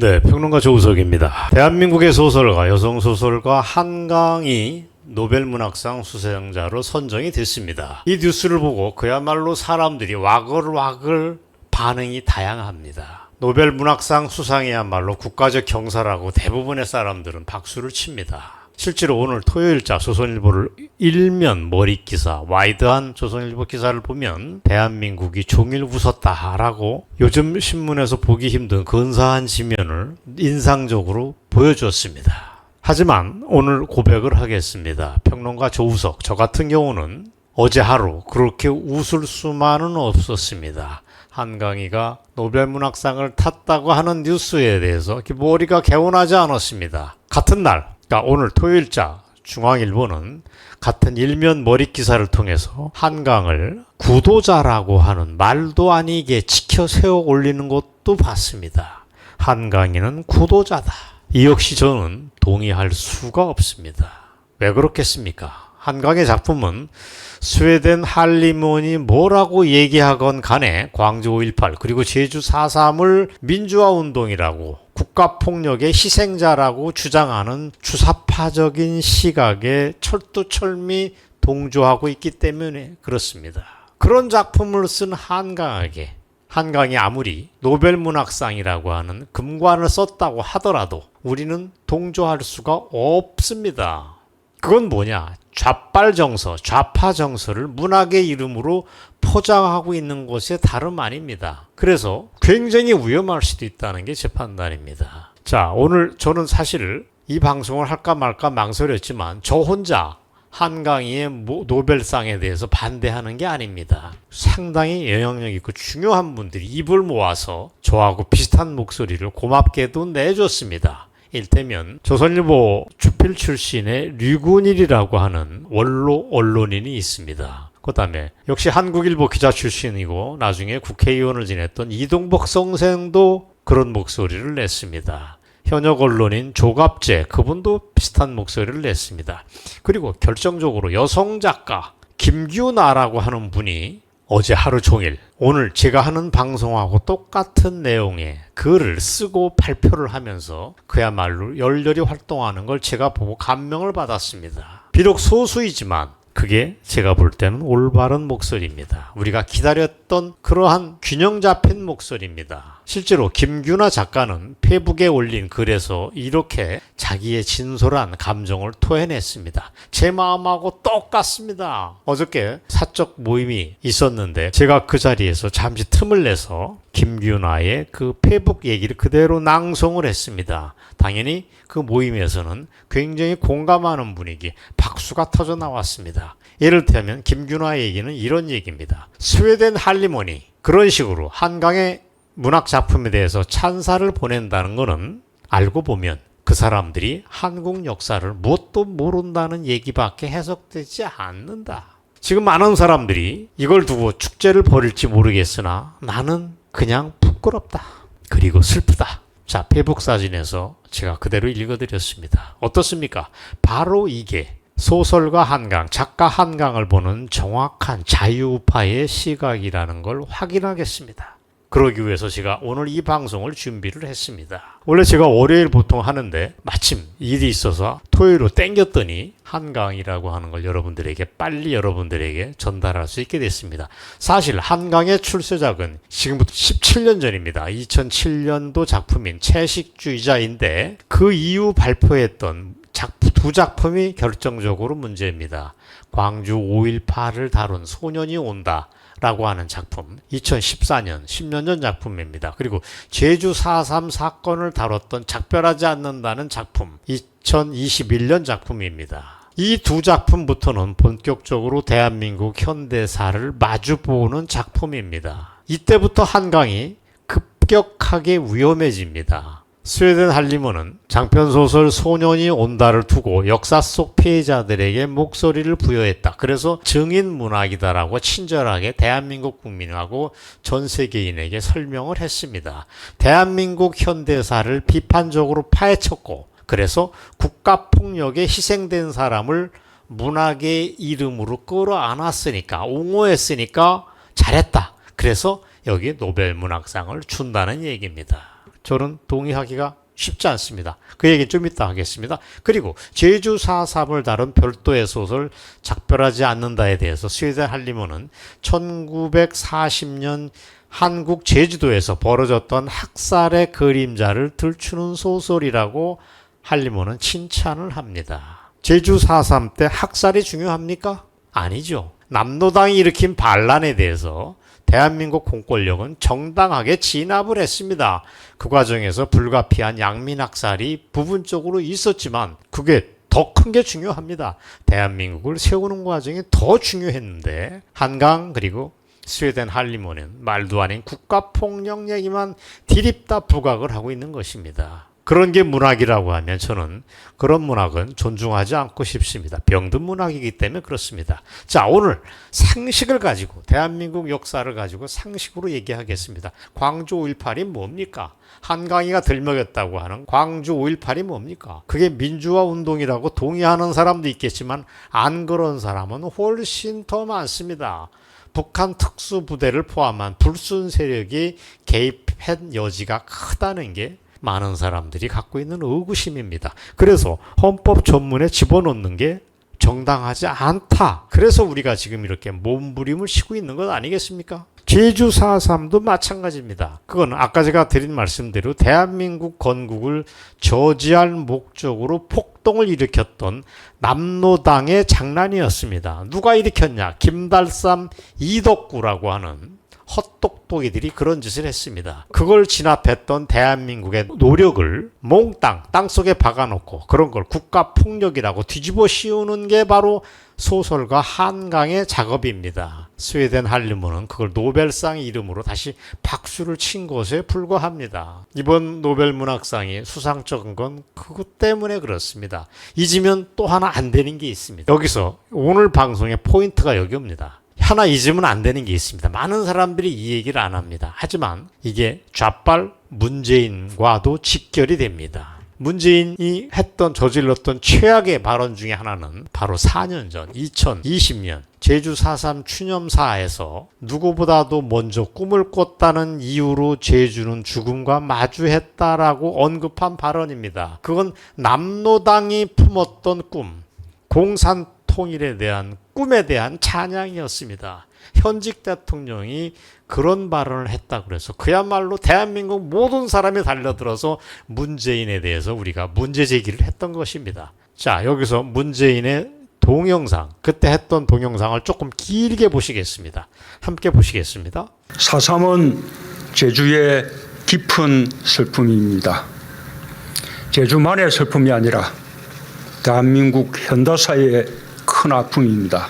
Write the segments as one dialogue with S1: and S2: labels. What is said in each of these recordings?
S1: 네, 평론가 조우석입니다. 대한민국의 소설가, 여성 소설가 한강이 노벨문학상 수상자로 선정이 됐습니다. 이 뉴스를 보고 그야말로 사람들이 와글와글 반응이 다양합니다. 노벨문학상 수상이야말로 국가적 경사라고 대부분의 사람들은 박수를 칩니다. 실제로 오늘 토요일자 조선일보를 일면 머리 기사, 와이드한 조선일보 기사를 보면 대한민국이 종일 웃었다라고 요즘 신문에서 보기 힘든 근사한 지면을 인상적으로 보여주었습니다. 하지만 오늘 고백을 하겠습니다. 평론가 조우석, 저 같은 경우는 어제 하루 그렇게 웃을 수만은 없었습니다. 한강이가 노벨문학상을 탔다고 하는 뉴스에 대해서 머리가 개운하지 않았습니다. 같은 날, 그러니까 오늘 토요일자 중앙일보는 같은 일면 머리 기사를 통해서 한강을 구도자라고 하는 말도 아니게 치켜 세워 올리는 것도 봤습니다. 한강이는 구도자다. 이 역시 저는 동의할 수가 없습니다. 왜 그렇겠습니까? 한강의 작품은 스웨덴 할리몬이 뭐라고 얘기하건 간에 광주 5.18 그리고 제주 4.3을 민주화 운동이라고 국가폭력의 희생자라고 주장하는 주사파적인 시각에 철두철미 동조하고 있기 때문에 그렇습니다. 그런 작품을 쓴 한강에게 한강이 아무리 노벨문학상이라고 하는 금관을 썼다고 하더라도 우리는 동조할 수가 없습니다. 그건 뭐냐? 좌빨 정서, 좌파 정서를 문학의 이름으로 포장하고 있는 것이 다름 아닙니다. 그래서 굉장히 위험할 수도 있다는 게 제 판단입니다. 자, 오늘 저는 사실 이 방송을 할까 말까 망설였지만 저 혼자 한강희의 노벨상에 대해서 반대하는 게 아닙니다. 상당히 영향력 있고 중요한 분들이 입을 모아서 저하고 비슷한 목소리를 고맙게도 내줬습니다. 일테면 조선일보 주필 출신의 류군일이라고 하는 원로 언론인이 있습니다. 그 다음에 역시 한국일보 기자 출신이고 나중에 국회의원을 지냈던 이동복 선생도 그런 목소리를 냈습니다. 현역 언론인 조갑재 그분도 비슷한 목소리를 냈습니다. 그리고 결정적으로 여성 작가 김규나라고 하는 분이 어제 하루 종일 오늘 제가 하는 방송하고 똑같은 내용의 글을 쓰고 발표를 하면서 그야말로 열렬히 활동하는 걸 제가 보고 감명을 받았습니다. 비록 소수이지만 그게 제가 볼 때는 올바른 목소리입니다. 우리가 기다렸던 그러한 균형 잡힌 목소리입니다. 실제로 김규나 작가는 페북에 올린 글에서 이렇게 자기의 진솔한 감정을 토해냈습니다. 제 마음하고 똑같습니다. 어저께 사적 모임이 있었는데 제가 그 자리에서 잠시 틈을 내서 김규나의 그 페북 얘기를 그대로 낭송을 했습니다. 당연히 그 모임에서는 굉장히 공감하는 분위기, 박수가 터져 나왔습니다. 예를 들면 김규나 얘기는 이런 얘기입니다. 스웨덴 할리모니 그런 식으로 한강의 문학 작품에 대해서 찬사를 보낸다는 것은 알고 보면 그 사람들이 한국 역사를 무엇도 모른다는 얘기밖에 해석되지 않는다. 지금 많은 사람들이 이걸 두고 축제를 벌일지 모르겠으나 나는 그냥 부끄럽다. 그리고 슬프다. 자, 페북 사진에서 제가 그대로 읽어드렸습니다. 어떻습니까? 바로 이게 소설가 한강, 작가 한강을 보는 정확한 자유파의 시각이라는 걸 확인하겠습니다. 그러기 위해서 제가 오늘 이 방송을 준비를 했습니다. 원래 제가 월요일 보통 하는데 마침 일이 있어서 토요일로 땡겼더니 한강이라고 하는 걸 여러분들에게 빨리 여러분들에게 전달할 수 있게 됐습니다. 사실 한강의 출세작은 지금부터 17년 전입니다. 2007년도 작품인 채식주의자인데 그 이후 발표했던 작품, 두 작품이 결정적으로 문제입니다. 광주 5.18을 다룬 소년이 온다. 라고 하는 작품 2014년 10년 전 작품입니다. 그리고 제주 4.3 사건을 다뤘던 작별하지 않는다는 작품 2021년 작품입니다. 이 두 작품부터는 본격적으로 대한민국 현대사를 마주보는 작품입니다. 이때부터 한강이 급격하게 위험해집니다. 스웨덴 할리먼은 장편소설 소년이 온다를 두고 역사 속 피해자들에게 목소리를 부여했다. 그래서 증인 문학이다라고 친절하게 대한민국 국민하고 전 세계인에게 설명을 했습니다. 대한민국 현대사를 비판적으로 파헤쳤고 그래서 국가폭력에 희생된 사람을 문학의 이름으로 끌어안았으니까 옹호했으니까 잘했다. 그래서 여기 노벨 문학상을 준다는 얘기입니다. 저는 동의하기가 쉽지 않습니다. 그 얘기는 좀 이따 하겠습니다. 그리고 제주 4.3을 다룬 별도의 소설 작별하지 않는다에 대해서 스웨덴 할리먼은 1940년 한국 제주도에서 벌어졌던 학살의 그림자를 들추는 소설이라고 할리먼은 칭찬을 합니다. 제주 4.3 때 학살이 중요합니까? 아니죠. 남노당이 일으킨 반란에 대해서 대한민국 공권력은 정당하게 진압을 했습니다. 그 과정에서 불가피한 양민학살이 부분적으로 있었지만 그게 더 큰 게 중요합니다. 대한민국을 세우는 과정이 더 중요했는데 한강 그리고 스웨덴 할리몬은 말도 아닌 국가폭력 얘기만 디립다 부각을 하고 있는 것입니다. 그런 게 문학이라고 하면 저는 그런 문학은 존중하지 않고 싶습니다. 병든 문학이기 때문에 그렇습니다. 자, 오늘 상식을 가지고 대한민국 역사를 가지고 상식으로 얘기하겠습니다. 광주 5.18이 뭡니까? 한강이가 들먹였다고 하는 광주 5.18이 뭡니까? 그게 민주화 운동이라고 동의하는 사람도 있겠지만 안 그런 사람은 훨씬 더 많습니다. 북한 특수부대를 포함한 불순 세력이 개입한 여지가 크다는 게 많은 사람들이 갖고 있는 의구심입니다. 그래서 헌법 전문에 집어넣는 게 정당하지 않다. 그래서 우리가 지금 이렇게 몸부림을 치고 있는 것 아니겠습니까? 제주 4.3도 마찬가지입니다. 그건 아까 제가 드린 말씀대로 대한민국 건국을 저지할 목적으로 폭동을 일으켰던 남노당의 장난이었습니다. 누가 일으켰냐? 김달삼 이덕구라고 하는 헛똑똑이들이 그런 짓을 했습니다. 그걸 진압했던 대한민국의 노력을 몽땅 땅속에 박아놓고 그런 걸 국가폭력이라고 뒤집어 씌우는 게 바로 소설가 한강의 작업입니다. 스웨덴 할리문은 그걸 노벨상 이름으로 다시 박수를 친 것에 불과합니다. 이번 노벨 문학상이 수상적인 건 그것 때문에 그렇습니다. 잊으면 또 하나 안 되는 게 있습니다. 여기서 오늘 방송의 포인트가 여기입니다. 하나 잊으면 안 되는 게 있습니다. 많은 사람들이 이 얘기를 안 합니다. 하지만 이게 좌빨 문재인과도 직결이 됩니다. 문재인이 했던 저질렀던 최악의 발언 중에 하나는 바로 4년 전 2020년 제주 4.3 추념사에서 누구보다도 먼저 꿈을 꿨다는 이유로 제주는 죽음과 마주했다라고 언급한 발언입니다. 그건 남노당이 품었던 꿈, 공산 통일에 대한 꿈에 대한 찬양이었습니다. 현직 대통령이 그런 발언을 했다 그래서 그야말로 대한민국 모든 사람이 달려들어서 문재인에 대해서 우리가 문제 제기를 했던 것입니다. 자, 여기서 문재인의 동영상, 그때 했던 동영상을 조금 길게 보시겠습니다. 함께 보시겠습니다.
S2: 4.3은 제주의 깊은 슬픔입니다. 제주만의 슬픔이 아니라 대한민국 현대사의 큰 아픔입니다.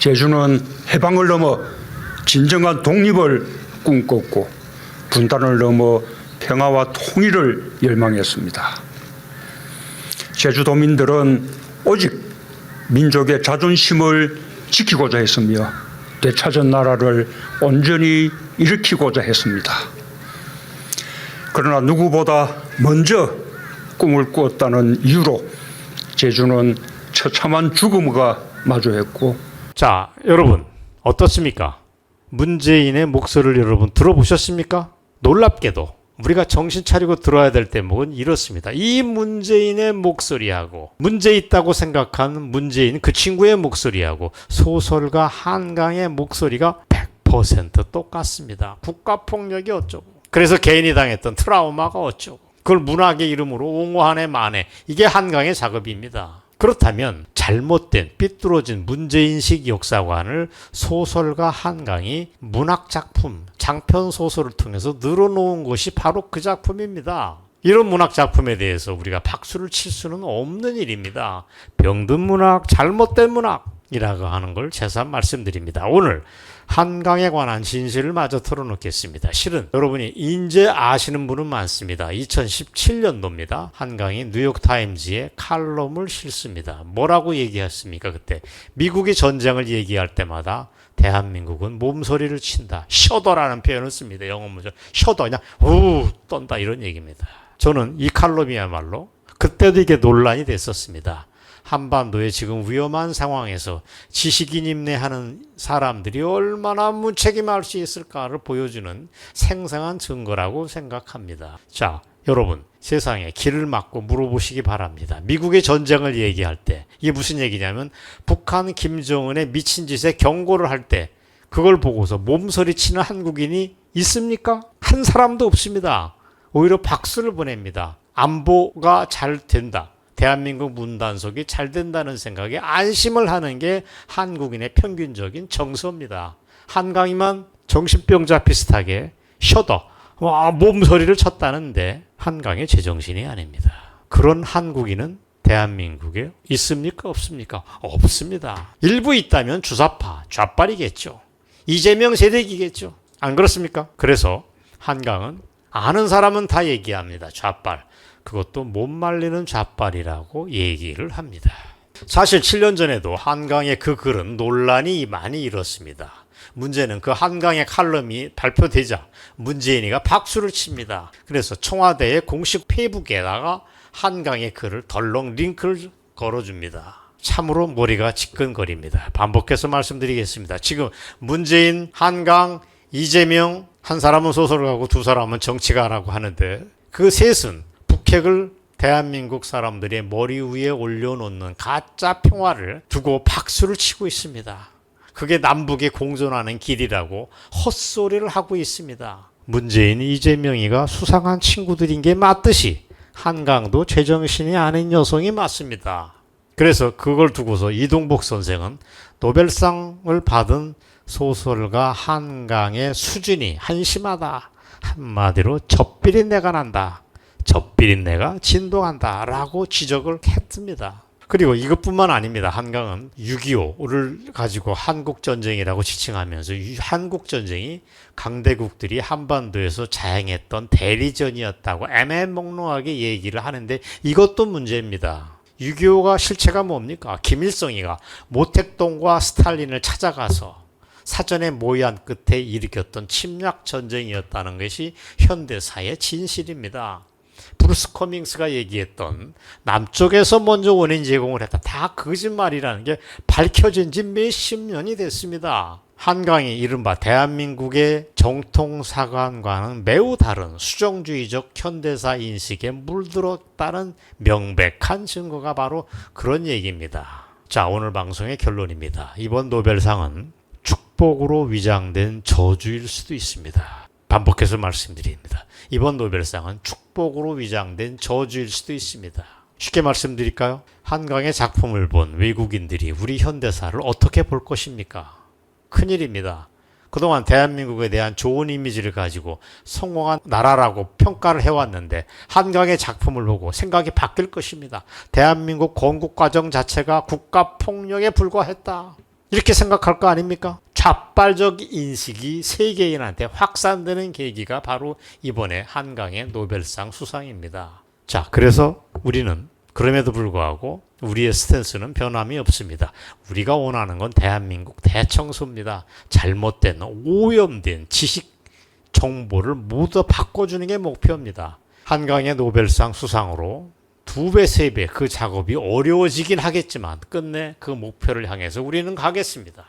S2: 제주는 해방을 넘어 진정한 독립을 꿈꿨고 분단을 넘어 평화와 통일을 열망했습니다. 제주도민들은 오직 민족의 자존심을 지키고자 했으며 되찾은 나라를 온전히 일으키고자 했습니다. 그러나 누구보다 먼저 꿈을 꾸었다는 이유로 제주는 처참한 죽음과 마주했고
S1: 자, 여러분, 어떻습니까? 문재인의 목소리를 여러분 들어보셨습니까? 놀랍게도 우리가 정신 차리고 들어야 될 대목은 이렇습니다. 이 문재인의 목소리하고 문제 있다고 생각하는 문재인 그 친구의 목소리하고 소설가 한강의 목소리가 100% 똑같습니다. 국가폭력이 어쩌고. 그래서 개인이 당했던 트라우마가 어쩌고. 그걸 문학의 이름으로 옹호하네 마네. 이게 한강의 작업입니다. 그렇다면 잘못된 삐뚤어진 문재인식 역사관을 소설가 한강이 문학 작품, 장편 소설을 통해서 늘어놓은 것이 바로 그 작품입니다. 이런 문학 작품에 대해서 우리가 박수를 칠 수는 없는 일입니다. 병든 문학, 잘못된 문학이라고 하는 걸 재산 말씀드립니다. 오늘 한강에 관한 진실을 마저 털어놓겠습니다. 실은 여러분이 이제 아시는 분은 많습니다. 2017년도입니다. 한강이 뉴욕타임즈에 칼럼을 실습니다. 뭐라고 얘기했습니까? 그때 미국이 전쟁을 얘기할 때마다 대한민국은 몸소리를 친다. 셔더라는 표현을 씁니다. 영어 문제. 셔더 그냥 우 떤다 이런 얘기입니다. 저는 이 칼럼이야말로 그때도 이게 논란이 됐었습니다. 한반도의 지금 위험한 상황에서 지식인 임내하는 사람들이 얼마나 무책임할 수 있을까를 보여주는 생생한 증거라고 생각합니다. 자, 여러분, 세상에 길을 막고 물어보시기 바랍니다. 미국의 전쟁을 얘기할 때, 이게 무슨 얘기냐면, 북한 김정은의 미친 짓에 경고를 할 때, 그걸 보고서 몸서리 치는 한국인이 있습니까? 한 사람도 없습니다. 오히려 박수를 보냅니다. 안보가 잘 된다. 대한민국 문단속이 잘 된다는 생각에 안심을 하는 게 한국인의 평균적인 정서입니다. 한강이만 정신병자 비슷하게 쉬어도 와 몸소리를 쳤다는데 한강의 제정신이 아닙니다. 그런 한국인은 대한민국에 있습니까 없습니까? 없습니다. 일부 있다면 주사파 좌빨이겠죠. 이재명 세대기겠죠. 안 그렇습니까? 그래서 한강은 아는 사람은 다 얘기합니다. 좌빨. 그것도 못 말리는 좌빨이라고 얘기를 합니다. 사실 7년 전에도 한강의 그 글은 논란이 많이 일었습니다. 문제는 그 한강의 칼럼이 발표되자 문재인이가 박수를 칩니다. 그래서 청와대의 공식 페이북에다가 한강의 글을 덜렁 링크를 걸어줍니다. 참으로 머리가 지끈거립니다. 반복해서 말씀드리겠습니다. 지금 문재인, 한강, 이재명 한 사람은 소설가고 두 사람은 정치가라고 하는데 그 셋은 북핵을 대한민국 사람들의 머리 위에 올려놓는 가짜 평화를 두고 박수를 치고 있습니다. 그게 남북이 공존하는 길이라고 헛소리를 하고 있습니다. 문재인, 이재명이가 수상한 친구들인 게 맞듯이 한강도 제정신이 아닌 여성이 맞습니다. 그래서 그걸 두고서 이동복 선생은 노벨상을 받은 소설가 한강의 수준이 한심하다. 한마디로 젖비린내가 난다. 젖비린내가 진동한다. 라고 지적을 했습니다. 그리고 이것뿐만 아닙니다. 한강은 6.25를 가지고 한국전쟁이라고 지칭하면서 이 한국전쟁이 강대국들이 한반도에서 자행했던 대리전이었다고 애매목록하게 얘기를 하는데 이것도 문제입니다. 6.25가 실체가 뭡니까? 김일성이가 모택동과 스탈린을 찾아가서 사전에 모의한 끝에 일으켰던 침략 전쟁이었다는 것이 현대사의 진실입니다. 브루스 커밍스가 얘기했던 남쪽에서 먼저 원인 제공을 했다. 다 거짓말이라는 게 밝혀진 지 몇십 년이 됐습니다. 한강이 이른바 대한민국의 정통 사관과는 매우 다른 수정주의적 현대사 인식에 물들었다는 명백한 증거가 바로 그런 얘기입니다. 자, 오늘 방송의 결론입니다. 이번 노벨상은 축복으로 위장된 저주일 수도 있습니다. 반복해서 말씀드립니다. 이번 노벨상은 축복으로 위장된 저주일 수도 있습니다. 쉽게 말씀드릴까요? 한강의 작품을 본 외국인들이 우리 현대사를 어떻게 볼 것입니까? 큰일입니다. 그동안 대한민국에 대한 좋은 이미지를 가지고 성공한 나라라고 평가를 해왔는데 한강의 작품을 보고 생각이 바뀔 것입니다. 대한민국 건국 과정 자체가 국가 폭력에 불과했다. 이렇게 생각할 거 아닙니까? 좌빨적 인식이 세계인한테 확산되는 계기가 바로 이번에 한강의 노벨상 수상입니다. 자, 그래서 우리는 그럼에도 불구하고 우리의 스탠스는 변함이 없습니다. 우리가 원하는 건 대한민국 대청소입니다. 잘못된 오염된 지식 정보를 모두 바꿔주는 게 목표입니다. 한강의 노벨상 수상으로 두 배, 세 배 그 작업이 어려워지긴 하겠지만 끝내 그 목표를 향해서 우리는 가겠습니다.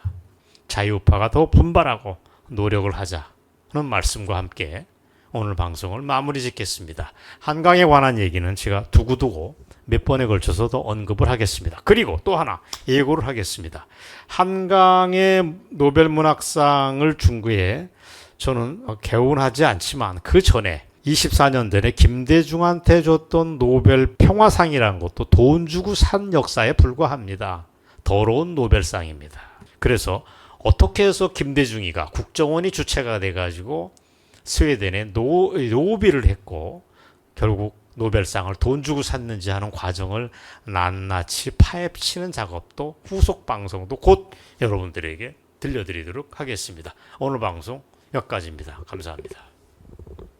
S1: 자유파가 더 분발하고 노력을 하자는 말씀과 함께 오늘 방송을 마무리 짓겠습니다. 한강에 관한 얘기는 제가 두고두고 몇 번에 걸쳐서도 언급을 하겠습니다. 그리고 또 하나 예고를 하겠습니다. 한강의 노벨문학상을 준 거에 저는 개운하지 않지만 그 전에 24년 전에 김대중한테 줬던 노벨 평화상이라는 것도 돈 주고 산 역사에 불과합니다. 더러운 노벨상입니다. 그래서 어떻게 해서 김대중이가 국정원이 주체가 돼가지고 스웨덴에 노, 노비를 했고 결국 노벨상을 돈 주고 샀는지 하는 과정을 낱낱이 파헤치는 작업도 후속 방송도 곧 여러분들에게 들려드리도록 하겠습니다. 오늘 방송 여기까지입니다. 감사합니다.